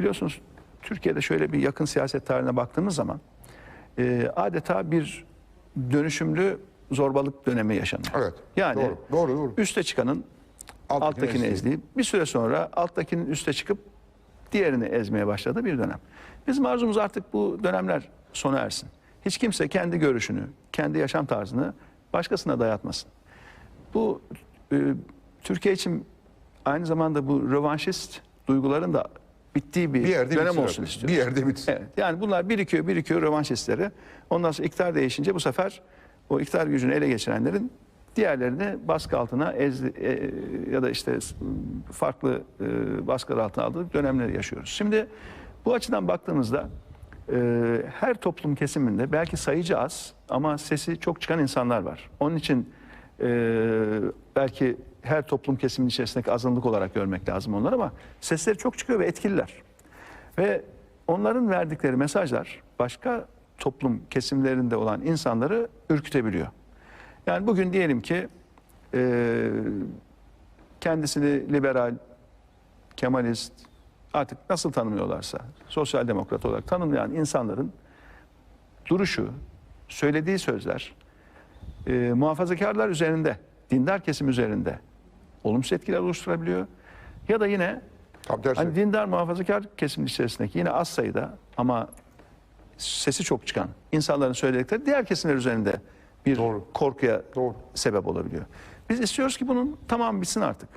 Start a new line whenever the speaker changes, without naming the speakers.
Biliyorsunuz Türkiye'de şöyle bir yakın siyaset tarihine baktığımız zaman e, adeta bir dönüşümlü zorbalık dönemi yaşanıyor.
Evet,
Yani
doğru, doğru, doğru.
üste çıkanın
Alttakini
alttakini
ezdiği.
ezdiği, bir süre sonra alttakinin üste çıkıp diğerini ezmeye başladığı bir dönem. Bizim arzumuz artık bu dönemler sona ersin. Hiç kimse kendi görüşünü, kendi yaşam tarzını başkasına dayatmasın. Bu e, Türkiye için aynı zamanda bu rövanşist duyguların da bittiği bir,
Bir yerde
dönem olsun
artık.
istiyoruz.
Bir yerde bitsin.
Evet, yani bunlar birikiyor birikiyor rövanş hisleri. Ondan sonra iktidar değişince bu sefer o iktidar gücünü ele geçirenlerin diğerlerini baskı altına ezdi, e, ya da işte farklı e, baskılar altına aldığı dönemleri yaşıyoruz. Şimdi bu açıdan baktığımızda e, her toplum kesiminde belki sayıcı az ama sesi çok çıkan insanlar var. Onun için e, belki her toplum kesiminin içerisindeki azınlık olarak görmek lazım onları ama sesleri çok çıkıyor ve etkililer. Ve onların verdikleri mesajlar başka toplum kesimlerinde olan insanları ürkütebiliyor. Yani bugün diyelim ki e, kendisini liberal, kemalist, artık nasıl tanımıyorlarsa sosyal demokrat olarak tanımlayan insanların duruşu, söylediği sözler e, muhafazakarlar üzerinde, dindar kesim üzerinde olumsuz etkiler oluşturabiliyor. Ya da yine
Tam tersi.
Hani dindar muhafazakar kesim içerisindeki yine az sayıda ama sesi çok çıkan insanların söyledikleri diğer kesimler üzerinde bir
Doğru.
korkuya
Doğru.
sebep olabiliyor. Biz istiyoruz ki bunun tamam bitsin artık.